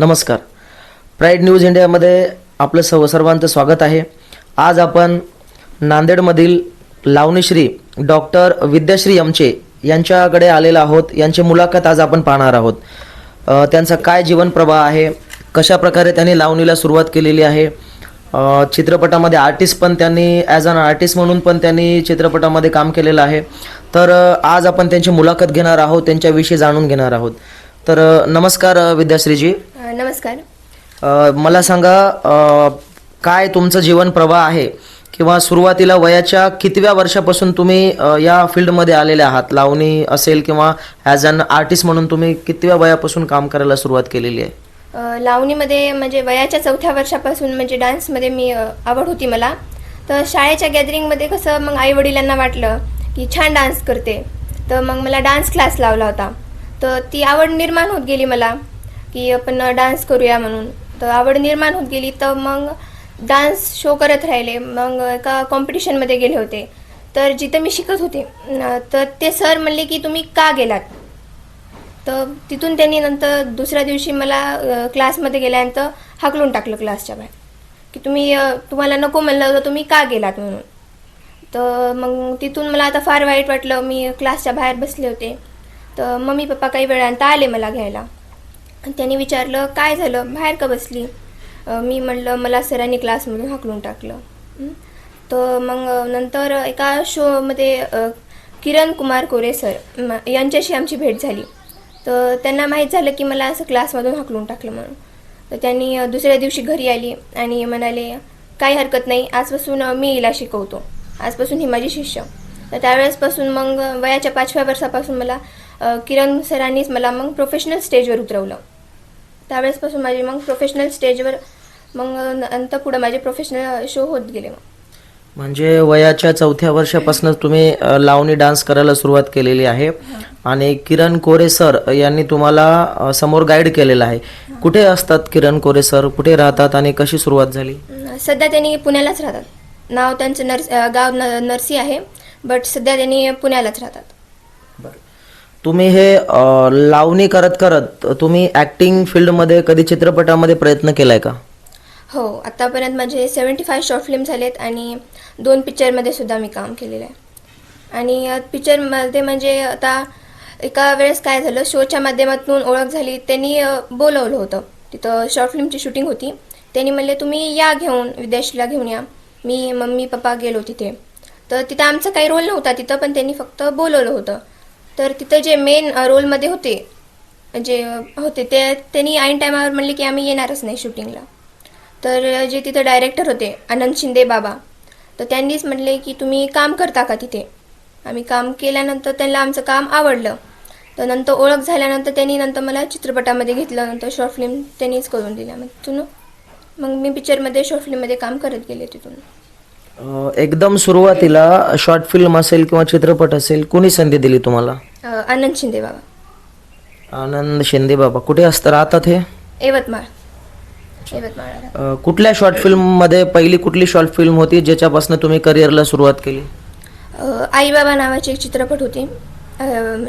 नमस्कार. Pride news इंडियामध्ये आपलं सर्व सर्वांचं स्वागत आहे. आज आपण नांदेडमधील लावणीश्री डॉक्टर विद्याश्री यमचे यांच्याकडे आलेलो आहोत. यांची मुलाखत आज आपण पाहणार आहोत. त्यांचा काय जीवनप्रवाह आहे? कशा प्रकारे त्यांनी लावणीला सुरुवात केलेली आहे? चित्रपटामध्ये आर्टिस्ट पण त्यांनी ॲज अन आर्टिस्ट म्हणून पण त्यांनी चित्रपटामध्ये काम केलेलं आहे. तर आज आपण त्यांची मुलाखत घेणार आहोत त्यांच्याविषयी जाणून घेणार आहोत. तर नमस्कार विद्याश्रीजी. नमस्कार. अ, मला सांगा अ, काय तुमचं जीवन प्रवाह आहे? किंवा सुरुवातीला वयाच्या कितव्या वर्षापासून तुम्ही अ, या फील्डमध्ये आलेले आहात? लावणी असेल किंवा ॲज अन आर्टिस्ट म्हणून तुम्ही कितव्या वयापासून काम करायला सुरुवात केलेली आहे? अ, लावणीमध्ये म्हणजे वयाच्या चौथ्या वर्षापासून म्हणजे डान्समध्ये मी अ, आवड होती मला. तर शाळेच्या गॅदरिंगमध्ये कसं मग आई वडिलांना वाटलं की छान डान्स करते. तर मग मला डान्स क्लास लावला होता. तर ती आवड निर्माण होत गेली मला. की आपण डान्स करूया म्हणून. तर आवड निर्माण होत गेली तर मग डान्स शो करत राहिले. मग एका कॉम्पिटिशनमध्ये गेले होते. तर जिथं मी शिकत होते तर ते सर म्हणले की तुम्ही का गेलात? तर तिथून त्यांनी नंतर दुसऱ्या दिवशी मला क्लासमध्ये गेल्यानंतर हाकलून टाकलं क्लासच्या बाहेर. की तुम्ही तुम्हाला नको म्हणलं होतं तुम्ही का गेलात? म्हणून. तर मग तिथून मला आता फार वाईट वाटलं. मी क्लासच्या बाहेर बसले होते. तर मम्मी पप्पा काही वेळानंतर आले मला घ्यायला. त्यांनी विचारलं काय झालं? बाहेर का बसली? मी म्हणलं मला सरांनी क्लासमधून हाकलून टाकलं. तर मग नंतर एका शोमध्ये किरण कुमार कोरे सर यांच्याशी आमची भेट झाली. तर त्यांना माहीत झालं की मला असं क्लासमधून हाकलून टाकलं म्हणून. तर त्यांनी दुसऱ्या दिवशी घरी आली आणि म्हणाले काही हरकत नाही. आजपासून मी हिला शिकवतो. आजपासून ही माझी शिष्य. तर त्यावेळेसपासून मग वयाच्या पाचव्या वर्षापासून मला किरण सरांनीच मला मग प्रोफेशनल स्टेजवर उतरवलं. त्यावेळेसपासून माझे मग प्रोफेशनल स्टेजवर मग नंतर पुढं माझे प्रोफेशनल शो होत गेले मग. म्हणजे वयाच्या चौथ्या वर्षापासून तुम्ही लावणी डान्स करायला सुरुवात केलेली आहे. आणि किरण कोरे सर यांनी तुम्हाला समोर गाईड केलेलं आहे. कुठे असतात किरण कोरे सर? कुठे राहतात आणि कशी सुरुवात झाली? सध्या त्यांनी पुण्यालाच राहतात. नाव त्यांचं नर्स गाव नरसी आहे बट सध्या त्यांनी पुण्यालाच राहतात. तुम्ही हे लावणी करत करत तुम्ही ॲक्टिंग फील्डमध्ये कधी चित्रपटामध्ये प्रयत्न केलाय का? हो आत्तापर्यंत माझे सेवन्टी फाय शॉर्ट फिल्म झालेत आणि दोन पिक्चरमध्ये सुद्धा मी काम केलेलं आहे. आणि पिक्चरमध्ये म्हणजे आता एका वेळेस काय झालं शोच्या माध्यमातून ओळख झाली त्यांनी बोलवलं होतं. तिथं शॉर्ट फिल्मची शूटिंग होती. त्यांनी म्हणले तुम्ही या घेऊन विदेशला घेऊन या. मी मम्मी पप्पा गेलो तिथे. तर तिथं आमचा काही रोल नव्हता तिथं पण त्यांनी फक्त बोलवलं होतं. तर तिथं जे मेन रोलमध्ये होते जे होते ते त्यांनी ऐन टायमावर म्हणले की आम्ही येणारच नाही शूटिंगला तर जे तिथं डायरेक्टर होते आनंद शिंदे बाबा तर त्यांनीच म्हणले की तुम्ही काम करता का तिथे? आम्ही काम केल्यानंतर त्यांना आमचं काम आवडलं. तर नंतर ओळख झाल्यानंतर त्यांनी नंतर मला चित्रपटामध्ये घेतलं नंतर शॉर्ट फिल्म त्यांनीच करून दिल्या मग तिथून मग मी पिक्चरमध्ये शॉर्ट फिल्ममध्ये काम करत गेले तिथून. एकदम सुरुवातीला शॉर्ट फिल्म असेल किंवा चित्रपट असेल कोणी संधी दिली तुम्हाला? अं, आनंद शिंदे बाबा. आनंद शिंदे बाबा. कुठे असतं राहतात हे? यवतमाळ. यवतमाळ अ, कुठल्या शॉर्ट फिल्ममध्ये पहिली कुठली शॉर्ट फिल्म होती ज्याच्यापासून तुम्ही करिअरला सुरुवात केली? आई बाबा नावाची एक चित्रपट होती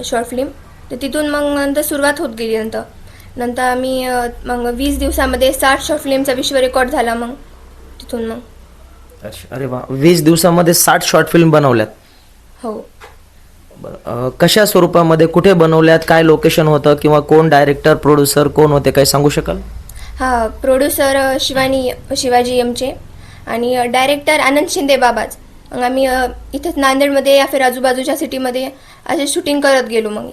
शॉर्ट फिल्म तर तिथून मग नंतर सुरुवात होत गेली नंतर. नंतर आम्ही अ, मग वीस दिवसामध्ये साठ शॉर्ट फिल्मचा विश्व रेकॉर्ड झाला मग तिथून मग. अरे वा. वीस दिवसामध्ये साठ शॉर्ट फिल्म बनवल्यात. हो. बरं. कशा स्वरूपामध्ये कुठे बनवल्यात काय लोकेशन होतं किंवा कोण डायरेक्टर प्रोड्युसर कोण होते काय सांगू शकाल? हा प्रोड्युसर शिवानी शिवाजी एमचे आणि डायरेक्टर आनंद शिंदे बाबाच. मग आम्ही इथंच नांदेडमध्ये या फिर आजूबाजूच्या सिटीमध्ये असे शूटिंग करत गेलो मग.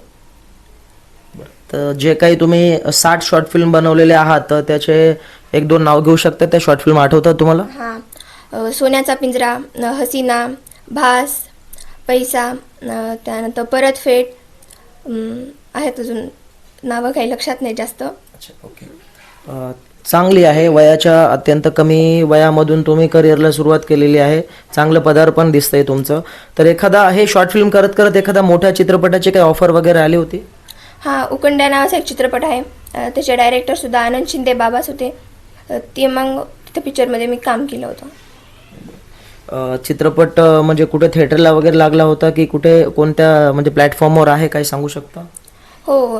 तर जे काही तुम्ही साठ शॉर्ट फिल्म बनवलेले आहात तर त्याचे एक दोन नाव घेऊ शकता त्या शॉर्ट फिल्म आठवतात तुम्हाला? हा सोन्याचा पिंजरा हसीना भास पैसा त्यानंतर परतफेड आहेत अजून नावं काही लक्षात नाही जास्त. ओके. चांगली आहे वयाच्या अत्यंत कमी वयामधून तुम्ही करिअरला सुरुवात केलेली आहे. चांगलं पदार्पण दिसतंय तुमचं. तर एखादा हे शॉर्ट फिल्म करत करत एखादा मोठ्या चित्रपटाची काही ऑफर वगैरे आली होती? हा उकंड्या नावाचा एक चित्रपट आहे. त्याचे डायरेक्टरसुद्धा आनंद शिंदे बाबाच होते. ते मग तिथं पिक्चरमध्ये मी काम केलं होतं. चित्रपट म्हणजे कुठे थिएटरला वगैरे लागला होता की कुठे कोणत्या म्हणजे प्लॅटफॉर्मवर आहे काही सांगू शकता? हो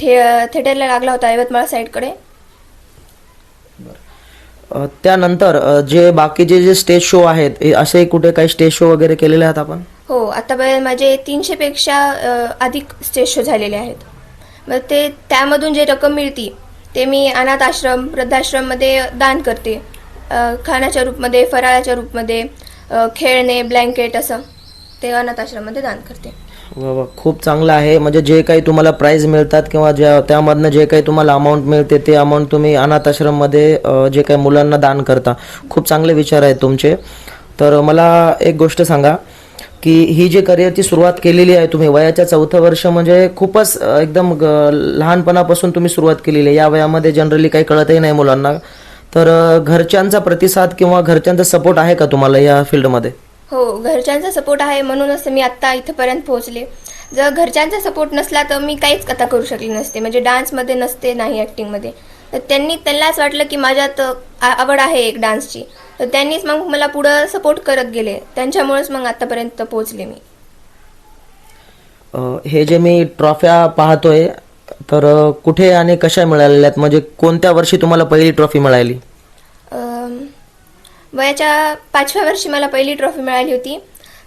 ठे थिएटरला लागला होता यवतमाळ साईडकडे. त्यानंतर जे बाकीचे जे स्टेज शो आहेत असे कुठे काही स्टेज शो वगैरे केलेले आहेत आपण? हो आतापर्यंत माझे तीनशेपेक्षा अधिक स्टेज शो झालेले आहेत. मग ते त्यामधून जे रक्कम मिळती ते मी अनाथ आश्रम वृद्धाश्रममध्ये दान करते. खाण्याच्या रूपमध्ये फराळाच्या रूपमध्ये खेळणे ब्लँकेट असं ते अनाथ आश्रममध्ये दान करते. वा वा खूप चांगलं आहे. म्हणजे जे काही तुम्हाला प्राईज मिळतात किंवा ज्या त्यामधनं जे काही तुम्हाला अमाऊंट मिळते ते अमाऊंट तुम्ही अनाथ आश्रममध्ये जे काही मुलांना दान करता. खूप चांगले विचार आहेत तुमचे. तर मला एक गोष्ट सांगा की ही जी करिअरची सुरुवात केलेली आहे तुम्ही वयाच्या चौथं वर्ष म्हणजे खूपच एकदम लहानपणापासून तुम्ही सुरुवात केलेली आहे. या वयामध्ये जनरली काही कळतही नाही मुलांना. तर घरच्यांचा प्रतिसाद किंवा घरच्यांचा सपोर्ट आहे का तुम्हाला या फील्डमध्ये? हो घरच्यांचा सपोर्ट आहे. म्हणूनच मी आत्ता इथंपर्यंत पोहोचले. जर घरच्यांचा सपोर्ट नसला तर मी काहीच आता करू शकले नसते. म्हणजे डान्समध्ये नसते नाही ॲक्टिंगमध्ये तर त्यांनी त्यांनाच वाटलं की माझ्यात आवड आहे एक डान्सची तर त्यांनीच मग मला पुढं सपोर्ट करत गेले. त्यांच्यामुळेच मग आत्तापर्यंत पोहोचले मी. हे जे मी ट्रॉफ्या पाहतोय तर कुठे आणि कशा मिळालेल्या आहेत? म्हणजे कोणत्या वर्षी तुम्हाला पहिली ट्रॉफी मिळाली? वयाच्या पाचव्या वर्षी मला पहिली ट्रॉफी मिळाली होती.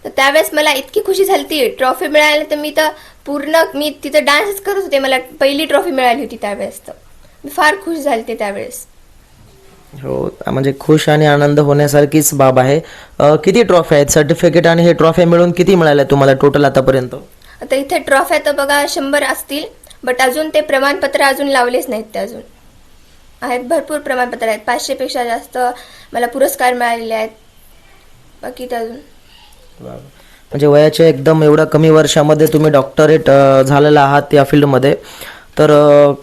तर त्यावेळेस मला इतकी खुशी झाली ती ट्रॉफी मिळाली तर मी तर पूर्ण मी तिथं डान्सच करत होते. मला पहिली ट्रॉफी मिळाली होती त्यावेळेस तर. मी फार खुश झाले ते त्यावेळेस. हो म्हणजे खुश आणि आनंद होण्यासारखीच बाब आहे. किती ट्रॉफी आहेत? सर्टिफिकेट आणि हे ट्रॉफी मिळून किती मिळाल्या तुम्हाला टोटल आतापर्यंत? आता इथे ट्रॉफ्या तर बघा शंभर असतील. बट अजून ते प्रमाणपत्र अजून लावलेच नाहीत ते अजून. आहेत भरपूर प्रमाणपत्र आहेत. पाचशेपेक्षा जास्त मला पुरस्कार मिळालेले आहेत. बाकी अजून. म्हणजे वयाच्या एकदम एवढ्या कमी वर्षामध्ये तुम्ही डॉक्टरेट झालेला आहात या फील्डमध्ये. तर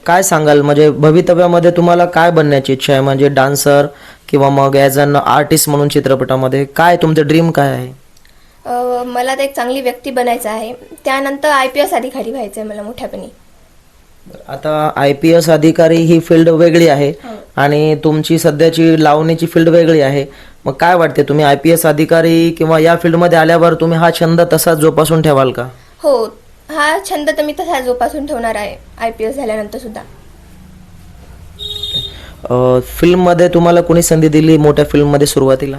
काय सांगाल? म्हणजे भवितव्यामध्ये तुम्हाला काय बनण्याची इच्छा आहे? म्हणजे डान्सर किंवा मग ॲज अन आर्टिस्ट म्हणून चित्रपटामध्ये काय तुमचं ड्रीम काय आहे? मला तर एक चांगली व्यक्ती बनायचं आहे. त्यानंतर आय पी एस अधिकारी व्हायचं आहे मला मोठ्यापणी. आता आय पी एस अधिकारी ही फील्ड वेगळी आहे आणि तुमची सध्याची लावणीची फील्ड वेगळी आहे. मग काय वाटते तुम्ही आय पी एस अधिकारी किंवा या फील्डमध्ये आल्यावर तुम्ही हा छंद तसाच जोपासून ठेवाल का? हो हा छंद तर मी तसा जोपासून ठेवणार आहे आय पी एस झाल्यानंतर सुद्धा. अ, फिल्ममध्ये तुम्हाला कोणी संधी दिली मोठ्या फिल्ममध्ये सुरुवातीला?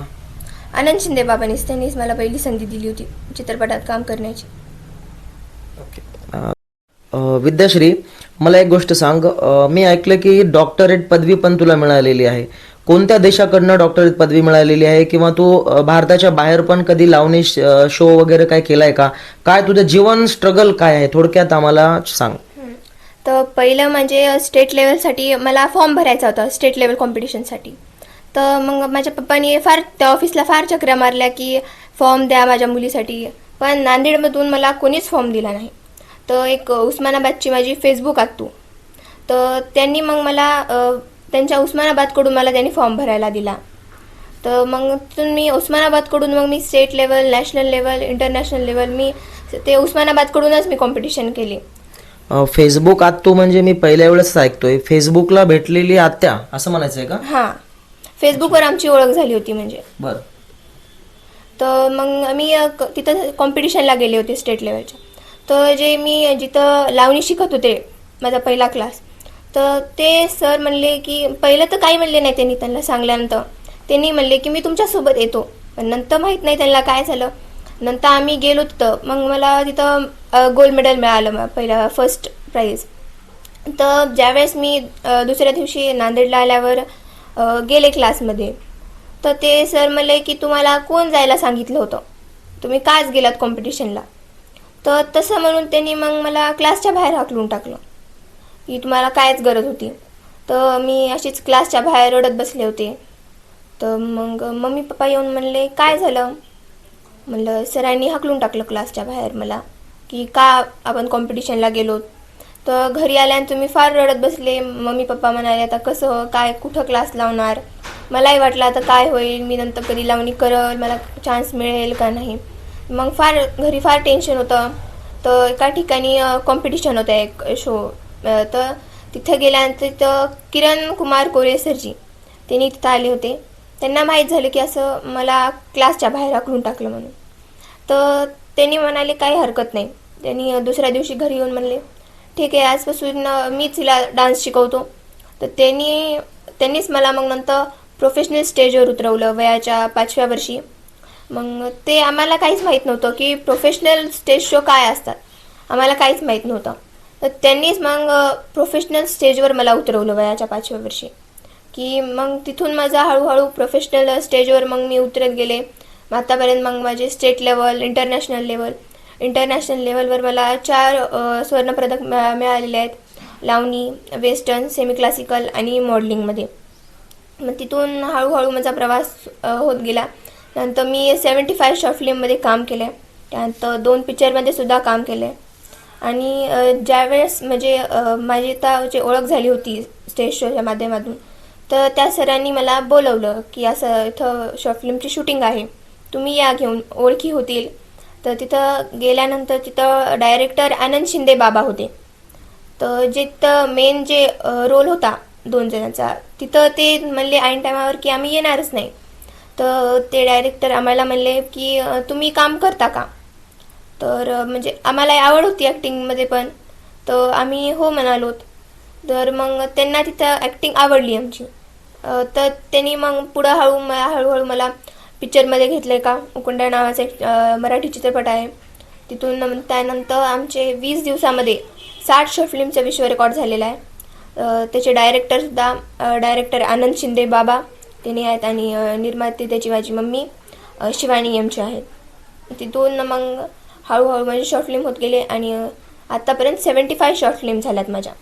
आनंद शिंदे बाबांनीच त्यांनीच मला पहिली संधी दिली होती चित्रपटात काम करण्याची. अ, विद्याश्री मला एक गोष्ट सांग. मी ऐकलं की डॉक्टरेट पदवी पण तुला मिळालेली आहे. कोणत्या देशाकडनं डॉक्टरेट पदवी मिळालेली आहे? किंवा तू भारताच्या बाहेर पण कधी लावणी शो वगैरे काय केलाय का? काय तुझं जीवन स्ट्रगल काय आहे? थोडक्यात आम्हाला सांग. तर पहिलं म्हणजे स्टेट लेवलसाठी मला फॉर्म भरायचा होता स्टेट लेवल कॉम्पिटिशनसाठी तर मग माझ्या पप्पानी फार त्या ऑफिसला फार चक्रा मारल्या की फॉर्म द्या माझ्या मुलीसाठी. पण नांदेडमधून मला कोणीच फॉर्म दिला नाही. तर एक उस्मानाबादची माझी फेसबुक आत्तू. तर त्यांनी मग मला त्यांच्या उस्मानाबादकडून मला त्यांनी फॉर्म भरायला दिला. तर मग तिथून मी उस्मानाबादकडून मग मी state level national level international level मी ते उस्मानाबादकडूनच मी कॉम्पिटिशन केली. फेसबुक आत्तू म्हणजे मी पहिल्या वेळेस ऐकतोय. फेसबुकला भेटलेली आत्या असं म्हणायचंय का? हां. फेसबुकवर आमची ओळख झाली होती म्हणजे. बरं. तर मग मी तिथं कॉम्पिटिशनला गेले होते स्टेट लेवलच्या तर जे मी जिथं लावणी शिकत होते माझा पहिला क्लास तर ते सर म्हणले की पहिलं तर काही म्हणले नाही त्यांनी त्यांना सांगल्यानंतर. त्यांनी म्हणले की मी तुमच्यासोबत येतो. पण नंतर माहीत नाही त्यांना काय झालं. नंतर आम्ही गेलो तिथं. मग मला तिथं गोल्ड मेडल मिळालं मग पहिला फर्स्ट प्राईज तर ज्यावेळेस मी दुसऱ्या दिवशी नांदेडला आल्यावर गेले क्लासमध्ये तर ते सर म्हणले की तुम्हाला कोण जायला सांगितलं होतं? तुम्ही काच गेलात कॉम्पिटिशनला तर तसं म्हणून त्यांनी मग मला क्लासच्या बाहेर हाकलून टाकलं. की तुम्हाला कायच गरज होती. तर मी अशीच क्लासच्या बाहेर रडत बसले होते. तर मग मम्मी पप्पा येऊन म्हणले काय झालं? म्हणलं सरांनी हाकलून टाकलं क्लासच्या बाहेर मला की का आपण कॉम्पिटिशनला गेलो? तर घरी आल्यानं तुम्ही फार रडत बसले. मम्मी पप्पा म्हणाले आता कसं काय कुठं क्लास लावणार? मलाही वाटलं आता काय होईल मी नंतर कधी लावणी करल मला चान्स मिळेल का नाही? मग फार घरी फार टेन्शन होतं. तर एका ठिकाणी कॉम्पिटिशन होतं एक शो तर तिथं गेल्यानंतर तिथं किरण कुमार कोरे सरजी त्यांनी तिथं आले होते. त्यांना माहीत झालं की असं मला क्लासच्या बाहेर हाकलून टाकलं म्हणून. तर त्यांनी म्हणाले काही हरकत नाही. त्यांनी दुसऱ्या दिवशी घरी येऊन म्हणले ठीक आहे आजपासून मीच हिला डान्स शिकवतो. तर त्यांनी त्यांनीच मला मग नंतर प्रोफेशनल स्टेजवर उतरवलं वयाच्या पाचव्या वर्षी. मग ते आम्हाला काहीच माहीत नव्हतं की प्रोफेशनल स्टेज शो काय असतात. आम्हाला काहीच माहीत नव्हतं. तर त्यांनीच मग प्रोफेशनल स्टेजवर मला उतरवलं वयाच्या पाचव्या वर्षी. की मग तिथून माझा हळूहळू प्रोफेशनल स्टेजवर मग मी उतरत गेले. मग आतापर्यंत मग माझे state level international level international लेवलवर मला चार स्वर्णपदक सुवर्णपदक मिळालेले आहेत. लावणी वेस्टर्न सेमी क्लासिकल आणि मॉडेलिंगमध्ये मग तिथून हळूहळू माझा प्रवास होत गेला. नंतर मी सेवन्टी फाय शॉर्ट फिल्ममध्ये काम केलं आहे त्यानंतर दोन पिक्चरमध्ये सुद्धा काम केलं आहे आणि ज्यावेळेस म्हणजे माझी आता जे ओळख झाली होती स्टेज शोच्या माध्यमातून तर त्या सरांनी मला बोलवलं की असं इथं शॉर्ट फिल्मची शूटिंग आहे. तुम्ही या घेऊन ओळखी होतील. तर तिथं गेल्यानंतर तिथं डायरेक्टर आनंद शिंदे बाबा होते. तर जिथं मेन जे रोल होता दोन जणांचा तिथं ते म्हणले ऐन टायमावर की आम्ही येणारच नाही. तर ते डायरेक्टर आम्हाला म्हणले की तुम्ही काम करता का? तर म्हणजे आम्हाला आवड होती ॲक्टिंगमध्ये पण. तर आम्ही हो म्हणालो. तर मग त्यांना तिथं ॲक्टिंग आवडली आमची. तर त्यांनी मग पुढं हळू मला हळूहळू मला पिक्चरमध्ये घेतलं आहे का? उकुंडा नावाचा एक मराठी चित्रपट आहे. तिथून त्यानंतर आमचे वीस दिवसामध्ये साठ शॉर्ट फिल्मचा विश्व रेकॉर्ड झालेला आहे. त्याचे डायरेक्टरसुद्धा डायरेक्टर आनंद शिंदे बाबा. त्यांनी आहेत आणि निर्माते त्याची माझी मम्मी शिवानी यांची आहेत. तिथून मग हळूहळू माझे शॉर्ट फिल्म होत गेले आणि आत्तापर्यंत सेवन्टी फाय शॉर्ट फिल्म झाल्यात माझ्या.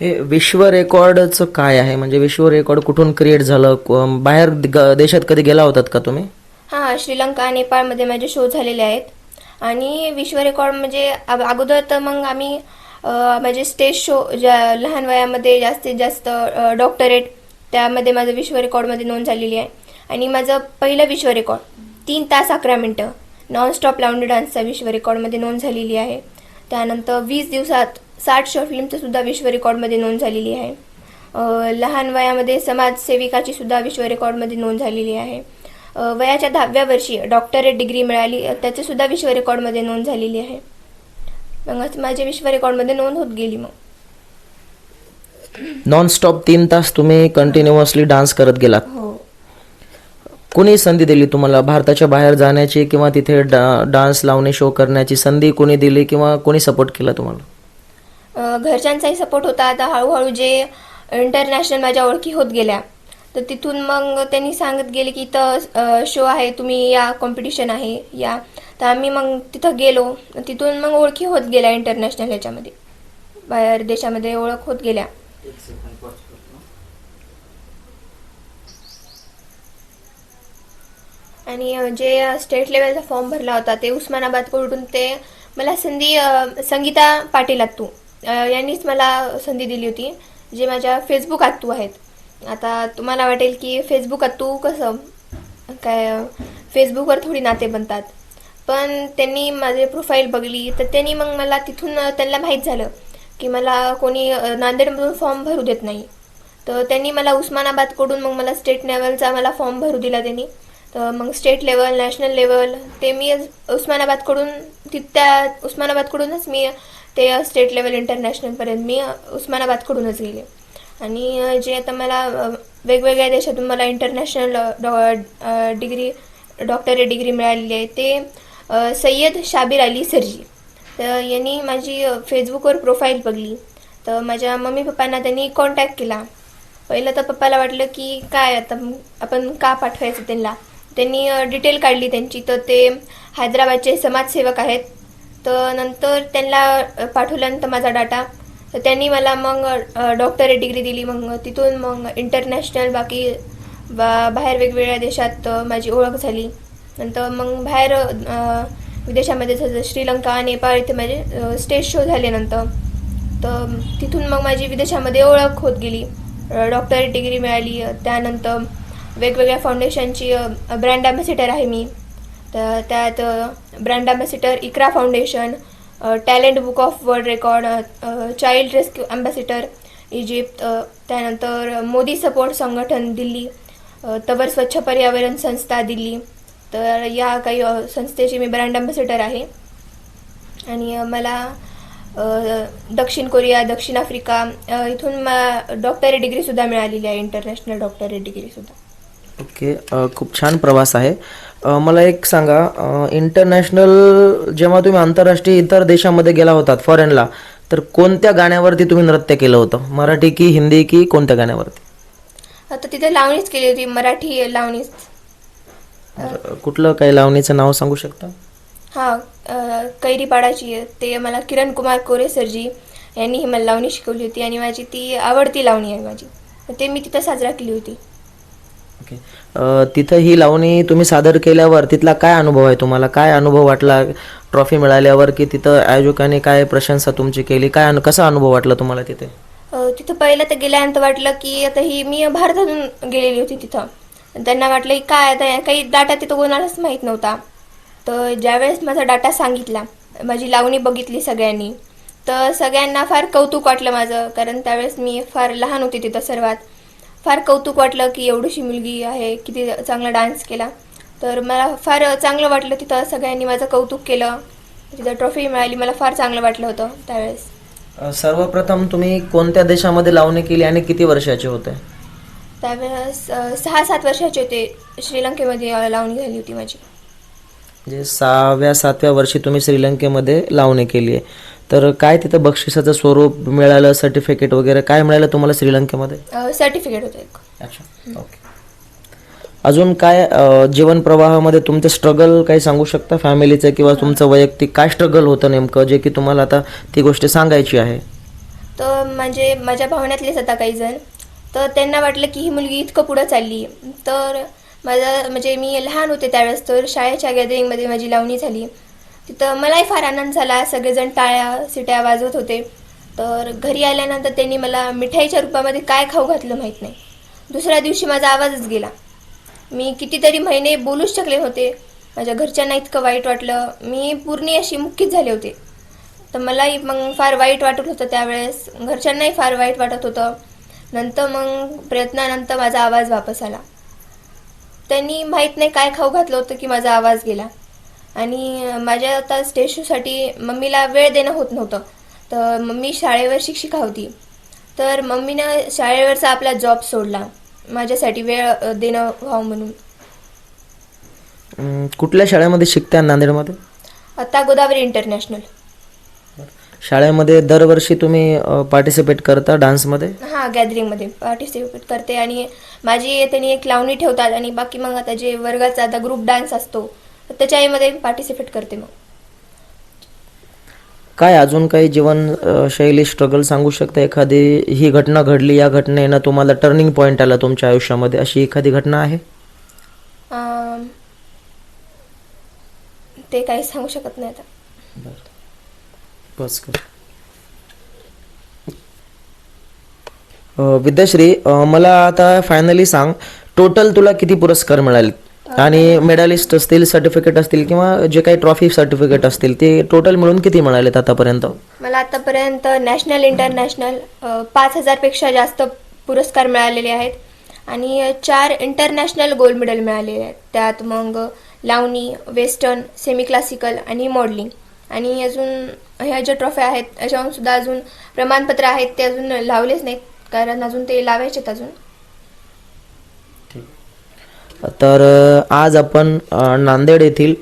हे विश्व रेकॉर्डचं काय आहे? म्हणजे विश्व रेकॉर्ड कुठून क्रिएट झालं? बाहेर देशात कधी गेला होतात का तुम्ही? हां श्रीलंका नेपाळमध्ये माझे शो झालेले आहेत. आणि विश्व रेकॉर्ड म्हणजे अग- अगोदर तर मग आम्ही माझे स्टेज शो ज्या लहान वयामध्ये जास्तीत जास्त डॉक्टरेट त्यामध्ये माझं विश्व रेकॉर्डमध्ये नोंद झालेली आहे. आणि माझं पहिलं विश्व रेकॉर्ड तीन तास अकरा मिनटं नॉनस्टॉप लावणी डान्सचा विश्व रेकॉर्डमध्ये नोंद झालेली आहे. त्यानंतर वीस दिवसात साठ शॉर्ट फिल्मचं सुद्धा विश्व रेकॉर्डमध्ये नोंद झालेली आहे. लहान वयामध्ये समाजसेविकाची सुद्धा विश्व रेकॉर्डमध्ये नोंद झालेली आहे. वयाच्या दहाव्या वर्षी डॉक्टरेट डिग्री मिळाली अ, सुद्धा विश्व रेकॉर्डमध्ये नोंद झालेली आहे. मग माझे विश्व रेकॉर्डमध्ये नोंद होत गेली मग. नॉन स्टॉप तीन तास तुम्ही कंटिन्युअसली डान्स करत गेलात. हो. कोणी संधी दिली तुम्हाला? भारताच्या बाहेर जाण्याची किंवा तिथे डा- डान्स लावणे शो करण्याची संधी कोणी दिली किंवा कोणी सपोर्ट केला तुम्हाला? घरच्यांचाही सपोर्ट होता. आता हळूहळू जे इंटरनॅशनल माझ्या ओळखी होत गेल्या तर तिथून मग त्यांनी सांगत गेले की इथं शो आहे तुम्ही या कॉम्पिटिशन आहे या. तर आम्ही मग तिथं गेलो. तिथून मग ओळखी होत गेल्या इंटरनॅशनल ह्याच्यामध्ये. बाहेर देशामध्ये ओळख होत गेल्या. आणि जे स्टेट लेवलचा फॉर्म भरला होता ते उस्मानाबादकडून ते मला संधी संगीता पाटील आत्तू यांनीच मला संधी दिली होती जे माझ्या फेसबुक आत्तू आहेत. आता तुम्हाला वाटेल की फेसबुक आत्तू कसं काय फेसबुकवर थोडी नाते बनतात. पण त्यांनी माझे प्रोफाईल बघली तर त्यांनी मग मला तिथून त्यांना माहीत झालं. की मला कोणी नांदेडमधून फॉर्म भरू देत नाही. तर त्यांनी मला उस्मानाबादकडून मग मला स्टेट लेवलचा मला फॉर्म भरू दिला त्यांनी. तर मग स्टेट लेवल नॅशनल लेवल ते मी उस्मानाबादकडून तिथ्या उस्मानाबादकडूनच मी ते स्टेट लेवल इंटरनॅशनलपर्यंत मी उस्मानाबादकडूनच गेले. आणि जे आता मला वेगवेगळ्या देशातून मला इंटरनॅशनल डॉ डिग्री डॉक्टरेट डिग्री मिळालेली आहे ते सय्यद शाबीर अली सरजी. तर यांनी माझी फेसबुकवर प्रोफाईल बघली. तर माझ्या मम्मी पप्पांना त्यांनी कॉन्टॅक्ट केला. पहिलं तर पप्पाला वाटलं की काय आता आपण का पाठवायचं त्यांना? त्यांनी डिटेल काढली त्यांची. तर ते हैदराबादचे समाजसेवक आहेत. तर नंतर त्यांना पाठवल्यानंतर माझा डाटा तर त्यांनी मला मग डॉक्टरेट डिग्री दिली. मग तिथून मग इंटरनॅशनल बाकी बा बाहेर वेगवेगळ्या देशात माझी ओळख झाली. नंतर मग बाहेर विदेशामध्ये जसं श्रीलंका नेपाळ इथे माझे स्टेज शो झाले नंतर तर तिथून मग माझी विदेशामध्ये ओळख होत गेली. डॉक्टरेट डिग्री मिळाली त्यानंतर वेगवेगळ्या फाउंडेशनची ब्रँड ॲम्बॅसिडर आहे मी. तर त्यात brand ambassador Iqra foundation talent book of world record child rescue ambassador Egypt त्यानंतर मोदी सपोर्ट संघटन दिल्ली तवर स्वच्छ पर्यावरण संस्था दिल्ली तर या काही संस्थेची मी ब्रँड ॲम्बॅसिडर आहे. आणि मला दक्षिण कोरिया दक्षिण आफ्रिका इथून मला डॉक्टरेट डिग्रीसुद्धा मिळालेली आहे इंटरनॅशनल डॉक्टरेट डिग्रीसुद्धा ओके खूप छान प्रवास आहे. मला एक सांगा इंटरनॅशनल जेव्हा तुम्ही आंतरराष्ट्रीय इतर देशामध्ये गेला होतात फॉरेनला तर कोणत्या गाण्यावरती तुम्ही नृत्य केलं होतं? मराठी की हिंदी की कोणत्या गाण्यावरती? आता तिथे लावणीच केली होती मराठी लावणीच. कुठलं काही लावणीचं नाव सांगू शकता? हां कैरीपाडाची आहे. ते मला किरण कुमार कोरे सरजी यांनी ही मला लावणी शिकवली होती आणि माझी ती आवडती लावणी आहे माझी. ते मी तिथं साजरा केली होती. ओके. तिथं ही लावणी तुम्ही सादर केल्यावर तिथला काय अनुभव आहे तुम्हाला? काय अनुभव वाटला? ट्रॉफी मिळाल्यावर की तिथं आयोजकांनी काय प्रशंसा तुमची केली? काय कसा अनुभव वाटला तुम्हाला तिथे? तिथं पहिलं तर गेल्यानंतर वाटलं की आता ही मी भारतातून गेलेली होती तिथं. त्यांना वाटलं की काय आता? काही डाटा तिथं कोणालाच माहीत नव्हता. तर ज्यावेळेस माझा डाटा सांगितला माझी लावणी बघितली सगळ्यांनी तर सगळ्यांना फार कौतुक वाटलं माझं कारण त्यावेळेस मी फार लहान होते तिथं सर्वात. फार कौतुक वाटलं की एवढीशी मुलगी आहे किती चांगला डान्स केला. तर मला फार चांगलं वाटलं तिथं सगळ्यांनी माझं कौतुक केलं. तिथं ट्रॉफी मिळाली मला फार चांगलं वाटलं होतं त्यावेळेस. सर्वप्रथम तुम्ही कोणत्या देशामध्ये लावणी केली आणि किती वर्षाचे होते? त्यावेळेस सहा सात वर्षाचे होते. श्रीलंकेमध्ये अ, लावणी झाली होती माझी. म्हणजे सहाव्या सातव्या वर्षी तुम्ही श्रीलंकेमध्ये लावणी केली आहे. तर काय तिथं बक्षिसाचं स्वरूप मिळालं सर्टिफिकेट वगैरे काय मिळालं तुम्हाला श्रीलंकेमध्ये? सर्टिफिकेट होतं एक. अच्छा ओके अजून काय जीवन प्रवाहामध्ये तुमचं स्ट्रगल काही सांगू शकता? फॅमिलीचं किंवा तुमचं वैयक्तिक काय स्ट्रगल होतं नेमकं जे की तुम्हाला आता ती गोष्ट सांगायची आहे? तर म्हणजे माझ्या भावण्यातलेच आता काही जण तर त्यांना वाटलं की ही मुलगी इतकं पुढं चालली. तर माझं म्हणजे मी लहान होते त्यावेळेस तर शाळेच्या गॅदरिंगमध्ये माझी लावणी झाली. तिथं मलाही फार आनंद झाला. सगळेजण टाळ्या सिट्या वाजवत होते. तर घरी आल्यानंतर त्यांनी मला मिठाईच्या रूपामध्ये काय खाऊ घातलं माहीत नाही. दुसऱ्या दिवशी माझा आवाजच गेला. मी कितीतरी महिने बोलूच शकले होते माझ्या घरच्यांना इतकं वाईट वाटलं. मी पूर्ण अशी मुक्कीच झाले होते. तर मलाही मग फार वाईट वाटत होतं त्यावेळेस. घरच्यांनाही फार वाईट वाटत होतं. नंतर मग प्रयत्नानंतर माझा आवाज वापस आला. त्यांनी माहीत नाही काय खाऊ घातलं होतं की माझा आवाज गेला. आणि माझ्या आता स्टेज शोसाठी मम्मीला वेळ देणं होत नव्हतं. तर मम्मी शाळेवर शिक्षिका होती. तर मम्मीनं शाळेवरचा आपला जॉब सोडला. माझ्यासाठी वेळ देणं व्हावं म्हणून. कुठल्या शाळेमध्ये शिकता नांदेडमध्ये? आता गोदावरी इंटरनॅशनल शाळेमध्ये दरवर्षी तुम्ही पार्टिसिपेट करता डान्समध्ये हां गॅदरिंगमध्ये पार्टिसिपेट करते आणि माझी त्यांनी एक लावणी ठेवतात आणि बाकी मग आता जे वर्गाचा आता ग्रुप डान्स असतो त्याच्यामध्ये पार्टिसिपेट करते मग. काय अजून काही जीवन शैली स्ट्रगल सांगू शकता? एखादी ही घटना घडली या घटनेनं तुम्हाला टर्निंग पॉईंट आला तुमच्या आयुष्यामध्ये? अशी एखादी घटना आहे? ते काही सांगू शकत नाही आता. बस कर विद्याश्री मला आता फायनली सांग टोटल तुला किती पुरस्कार मिळाले? आणि मेडलिस्ट असतील सर्टिफिकेट असतील किंवा जे काही ट्रॉफी सर्टिफिकेट असतील ते टोटल मिळून किती मिळालेत आतापर्यंत? मला आतापर्यंत नॅशनल इंटरनॅशनल पाच हजारपेक्षा जास्त पुरस्कार मिळालेले आहेत. आणि चार इंटरनॅशनल गोल्ड मेडल मिळालेले आहेत. त्यात मग लावणी वेस्टर्न सेमी क्लासिकल आणि मॉडलिंग आणि अजून ह्या ज्या ट्रॉफ्या आहेत त्याच्याहून सुद्धा अजून प्रमाणपत्र आहेत ते अजून लावलेच नाहीत. कारण अजून ते लावायचे आहेत अजून तर आज आपण नांदेड येथील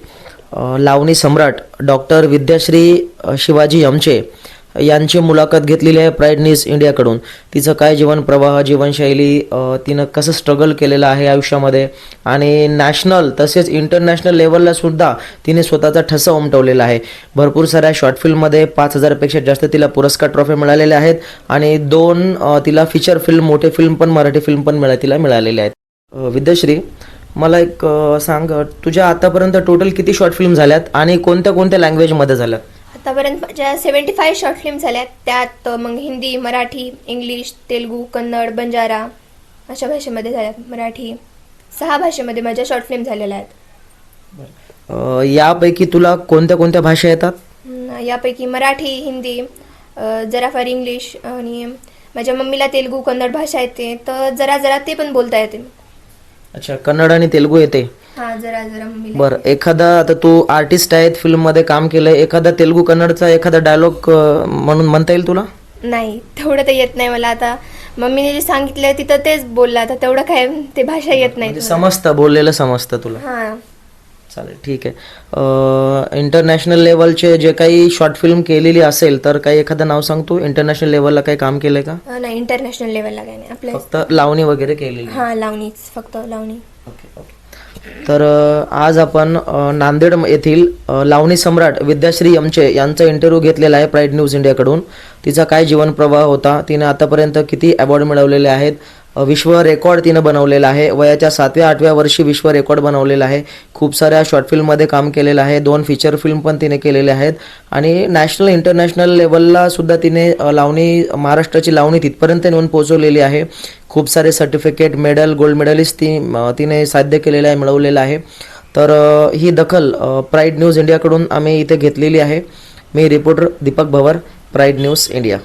लावणी सम्राट डॉक्टर विद्याश्री शिवाजी यमचे यांची मुलाखत घेतलेली आहे प्राईड न्यूज इंडियाकडून तिचं काय जीवन प्रवाह जीवनशैली तिनं कसं स्ट्रगल केलेलं आहे आयुष्यामध्ये? आणि नॅशनल तसेच इंटरनॅशनल लेवलला सुद्धा तिने स्वतःचा ठसा उमटवलेला आहे. भरपूर साऱ्या शॉर्ट फिल्ममध्ये पाच हजारपेक्षा जास्त तिला पुरस्कार ट्रॉफी मिळालेल्या आहेत. आणि दोन तिला फीचर फिल्म मोठे फिल्म पण मराठी फिल्म पण मिळा तिला मिळालेले आहेत. विद्याश्री मला एक सांग तुझ्या आतापर्यंत टोटल किती शॉर्ट फिल्म झाल्यात? आणि कोणत्या कोणत्या लँग्वेजमध्ये झाल्यात आतापर्यंत माझ्या सेवन्टी फाय शॉर्ट फिल्म झाल्यात. त्यात मग हिंदी मराठी इंग्लिश तेलगू कन्नड बंजारा अशा भाषेमध्ये झाल्यात. मराठी सहा भाषेमध्ये माझ्या शॉर्ट फिल्म झालेल्या आहेत. यापैकी तुला कोणत्या कोणत्या भाषा येतात? यापैकी मराठी हिंदी जराफार इंग्लिश आणि माझ्या मम्मीला तेलगू कन्नड भाषा येते. तर जरा जरा ते पण बोलता येते. अच्छा कन्नड आणि तेलुगू येते. हा जरा जरा मम्मीला. बरं एखादा आता तू आर्टिस्ट आहेत फिल्ममध्ये काम केलंय एखादा तेलुगू कन्नडचा एखादा डायलॉग म्हणून म्हणता येईल तुला? नाही तेवढं तर येत नाही मला आता. मम्मीने जे सांगितलं तिथं तेच बोलला आता. तेवढं काय ते भाषा येत नाही म्हणजे समजतं बोललेलं समजतं तुला. हा. चालेल ठीक आहे. इंटरनॅशनल लेवलचे जे काही शॉर्ट फिल्म केलेली असेल तर काही एखादं नाव सांगतो इंटरनॅशनल लेवलला काही काम केलंय का? नाही इंटरनॅशनल लेवलला काय नाही. आपल्या फक्त लावणी वगैरे केलेली. हा लावणीच फक्त लावणी. ओके ओके तर आज आपण नांदेड येथील लावणी सम्राट विद्याश्री यमचे यांचा इंटरव्ह्यू घेतलेला आहे प्राईड न्यूज इंडियाकडून तिचा काय जीवन प्रवाह होता? तिने आतापर्यंत किती अवॉर्ड मिळवलेले आहेत? विश्व रेकॉर्ड तिनं बनवलेला आहे. वयाच्या सातव्या आठव्या वर्षी विश्व रेकॉर्ड बनवलेला आहे. खूप साऱ्या शॉर्ट फिल्ममध्ये काम केलेलं आहे. दोन फीचर फिल्म पण तिने केलेले आहेत. आणि नॅशनल इंटरनॅशनल लेवलला सुद्धा तिने लावणी महाराष्ट्राची लावणी तिथपर्यंत नेऊन पोहोचवलेली आहे. खूप सारे सर्टिफिकेट मेडल गोल्ड मेडलिस्ट ती तिने साध्य केलेलं आहे मिळवलेलं आहे. तर ही दखल प्राईड न्यूज इंडियाकडून आम्ही इथे घेतलेली आहे. मी reporter Deepak Bhavar pride news India